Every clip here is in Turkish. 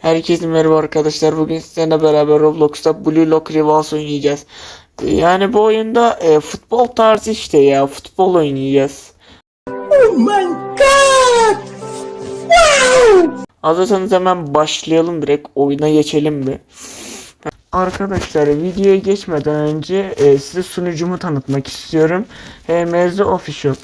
Herkese merhaba arkadaşlar. Bugün sizlerle beraber Roblox'ta Blue Lock Rivals oynayacağız. Yani bu oyunda e, futbol tarzı işte ya. Futbol oynayacağız. Oh my god! Hazırsanız hemen başlayalım direkt. Oyuna geçelim mi? Arkadaşlar videoya geçmeden önce e, size sunucumu tanıtmak istiyorum. HMZ Official.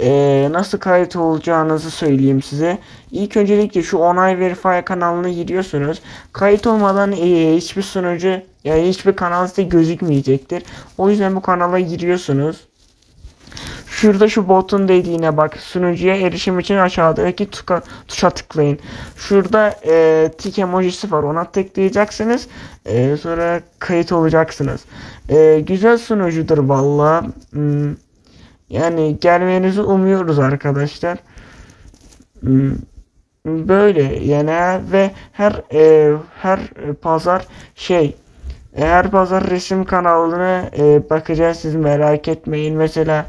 E, nasıl kayıt olacağınızı söyleyeyim size. İlk öncelikle şu onay verify kanalına giriyorsunuz. Kayıt olmadan e, hiçbir sunucu yani hiçbir kanal size gözükmeyecektir. O yüzden bu kanala giriyorsunuz. Şurada şu botun dediğine bak. Sunucuya erişim için aşağıdaki tuka, tuşa tıklayın. Şurada e, tik emojisi var. Ona tıklayacaksınız. E, sonra kayıt olacaksınız. E, güzel sunucudur valla. Hmm, yani gelmenizi umuyoruz arkadaşlar. Hmm, Böyle yani ve her e, her pazar şey her pazar resim kanalına e, bakacağız siz merak etmeyin. Mesela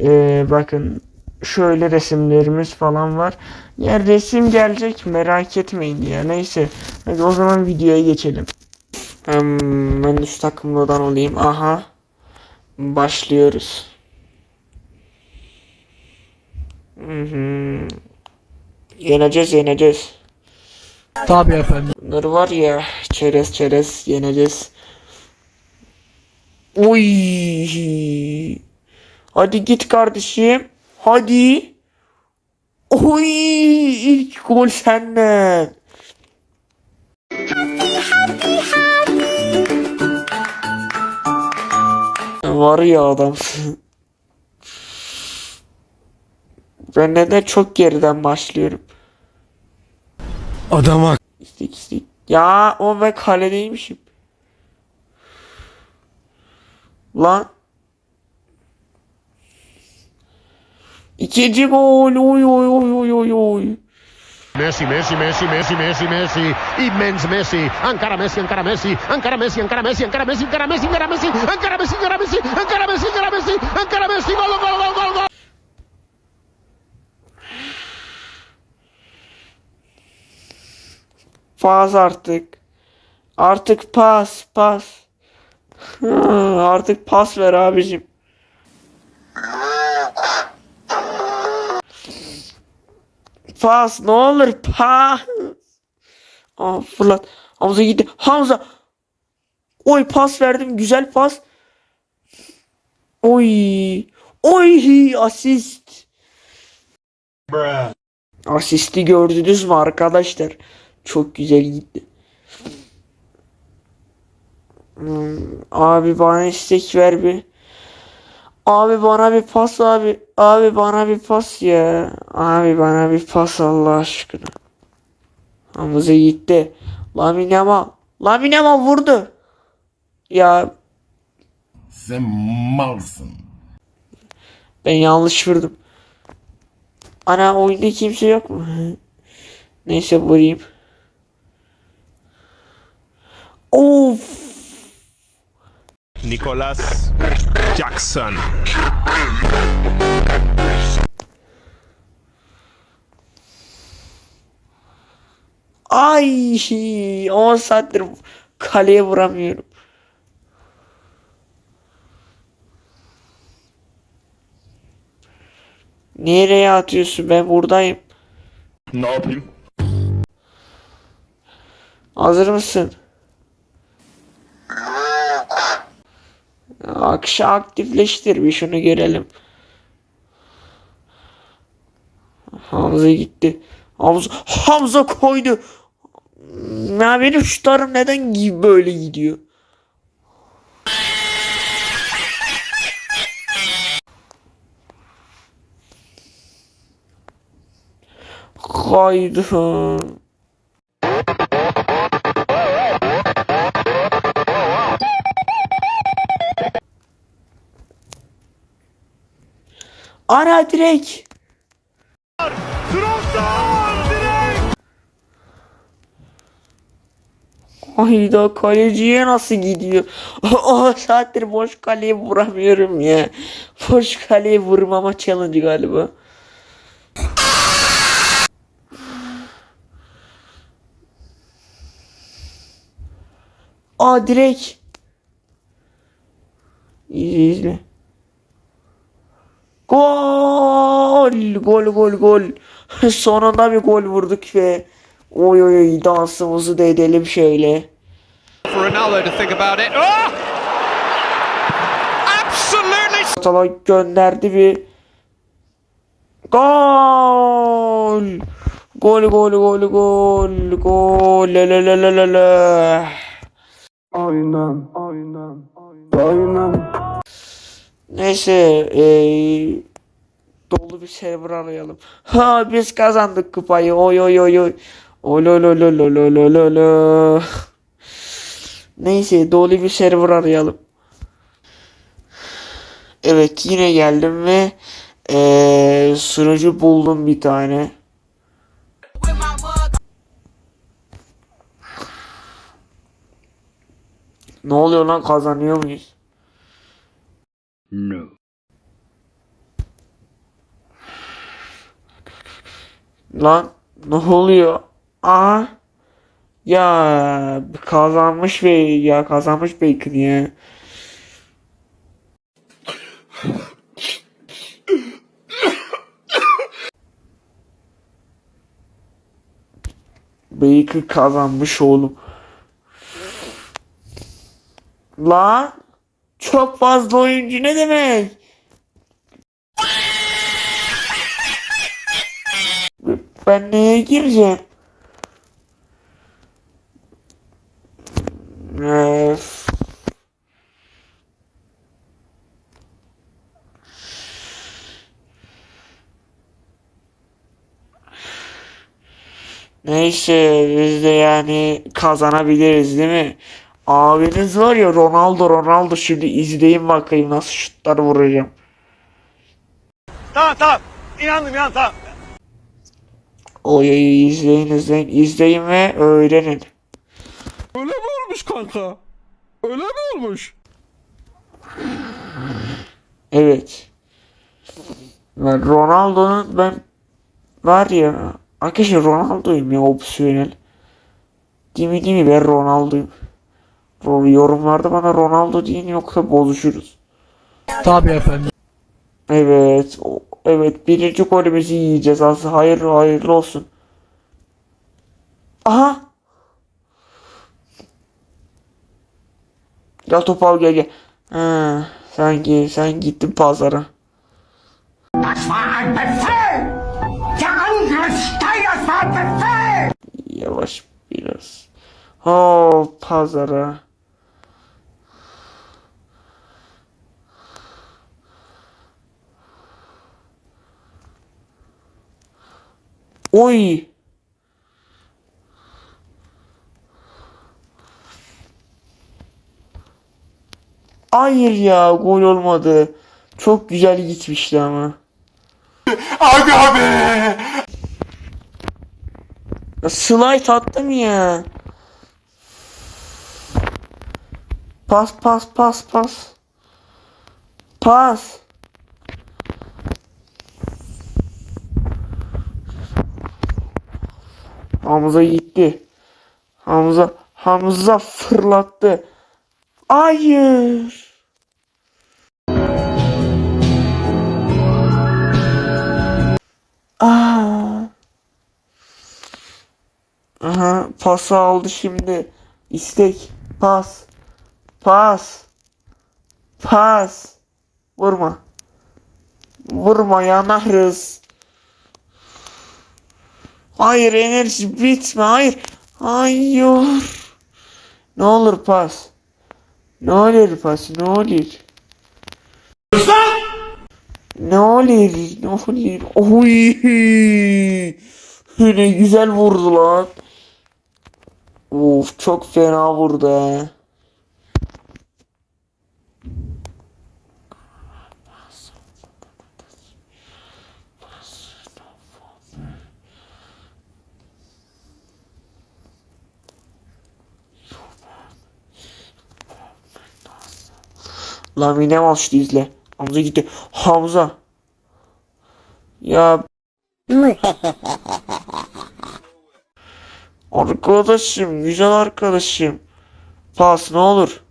ee, bakın şöyle resimlerimiz falan var. Ya resim gelecek merak etmeyin ya. Neyse. Hadi o zaman videoya geçelim. Hmm, ben üst takımlıdan olayım. Aha. Başlıyoruz. Hı hı. Yeneceğiz yeneceğiz. Tabii efendim. Bunları var ya çerez çerez yeneceğiz. Uy. Hadi git kardeşim. Hadi. Oy ilk gol senden. Var ya adam. Ben neden çok geriden başlıyorum. Adama İstik istik. Ya o ben kaledeymişim. Lan. İkinci gol. Oy oy oy oy oy oy. Messi, Messi, Messi, Messi, Messi, Messi, immens Messi, encara Messi, encara Messi, encara Messi, encara Messi, encara Messi, encara Messi, encara Messi, encara Messi, encara Messi, encara Messi, encara Messi, encara Messi, gol, gol, gol, gol, gol. Pas artık. Artık pas pas. Artık pas ver abicim. Pas ne olur pas. Aa, fırlat. Hamza gitti. Hamza. Oy pas verdim. Güzel pas. Oy. Oy asist. Asisti gördünüz mü arkadaşlar? Çok güzel gitti. Hmm, abi bana istek ver bir. Abi bana bir pas abi. Abi bana bir pas ya. Abi bana bir pas Allah aşkına. Hamza gitti. Lamine Yamal. Lamine Yamal vurdu. Ya Sen malsın. ben yanlış vurdum. Ana oyunda kimse yok mu? Neyse vurayım. Of. Nicholas Jackson. Ay 10 saattir kaleye vuramıyorum. Nereye atıyorsun? Ben buradayım. Ne yapayım? Hazır mısın? Akşa aktifleştir bir şunu görelim. Hamza gitti. Hamza, Hamza koydu. Ya benim şutlarım neden gi- böyle gidiyor? Kaydı. Ana direkt. Hayda kaleciye nasıl gidiyor? O saattir boş kaleye vuramıyorum ya. Boş kaleye vurmama challenge galiba. Aa direkt. İzle izle. Gol! Gol gol gol. Sonunda bir gol vurduk ve oy oy oy dansımızı da edelim şöyle. Oh! Absolutely Atala gönderdi bir gol. Gol gol gol gol gol le le le le le le. Aynen aynen aynen. Neyse eee dolu bir server arayalım. Ha biz kazandık kupayı. Oy oy oy oy. Olololololololol. Neyse dolu bir server arayalım. Evet yine geldim ve ee, sunucu buldum bir tane. Ne oluyor lan kazanıyor muyuz? No. Lan ne oluyor? Aa ya kazanmış ve ya kazanmış Bacon ya. Bacon kazanmış oğlum. La çok fazla oyuncu ne demek? Ben neye gireceğim? Öf. Neyse biz de yani kazanabiliriz değil mi? Abiniz var ya Ronaldo Ronaldo şimdi izleyin bakayım nasıl şutlar vuracağım. Tamam tamam. İnandım ya tamam. Oy oy izleyin izleyin izleyin ve öğrenin. Öyle mi olmuş kanka? Öyle mi olmuş? Evet. Ben Ronaldo'nun ben var ya arkadaşlar Ronaldo'yum ya opsiyonel. Değil mi değil mi ben Ronaldo'yum. Ro- Yorumlarda bana Ronaldo deyin yoksa bozuşuruz. Tabii efendim. Evet. o- Evet birinci golümüzü yiyeceğiz aslında. Hayır hayırlı olsun. Aha. Gel topu al gel gel. Ha, sen, sen gittin pazara. Yavaş biraz. Oh pazara. Oy. Hayır ya gol olmadı. Çok güzel gitmişti ama. Aga be. Slide attım ya. Pas pas pas pas. Pas. Hamza gitti. Hamza Hamza fırlattı. Hayır. Aa. Aha pası aldı şimdi. İstek. Pas. Pas. Pas. Vurma. Vurma yanarız. Hayır enerji bitme hayır. Hayır. Ne olur pas. Ne olur pas ne olur. Ne olur ne olur. Oy. Ne güzel vurdu lan. Of çok fena vurdu he. Lamine başladı izle. Hamza gitti. Hamza. Ya Arkadaşım, güzel arkadaşım. Pas ne olur.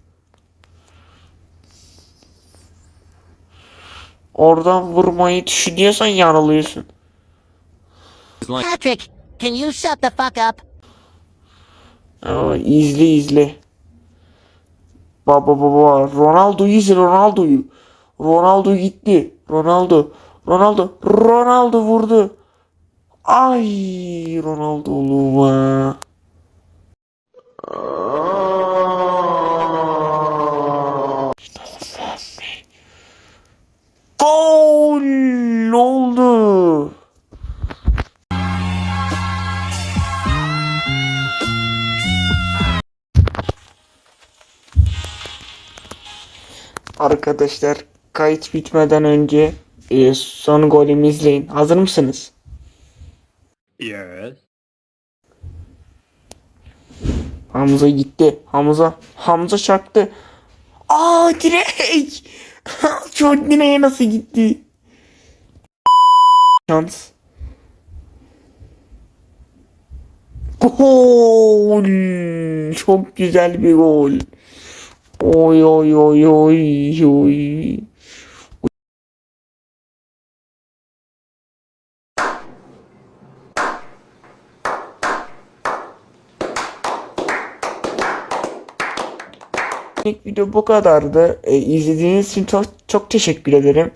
Oradan vurmayı düşünüyorsan yanılıyorsun. Patrick, can you shut the fuck up? Aa, izle izle. Baba baba Ronaldo'yu izle Ronaldo'yu. Ronaldo gitti. Ronaldo. Ronaldo. Ronaldo vurdu. Ay Ronaldo oğluma. Gol Arkadaşlar kayıt bitmeden önce e, son golümü izleyin. Hazır mısınız? Yes. Hamza gitti. Hamza. Hamza çaktı. Aa direk. Çok direğe nasıl gitti? Şans. Gol. Çok güzel bir gol. Oy oy oy oy oy. İlk video bu kadardı. Ee, izlediğiniz için çok çok teşekkür ederim.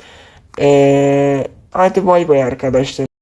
Ee, hadi bay bay arkadaşlar.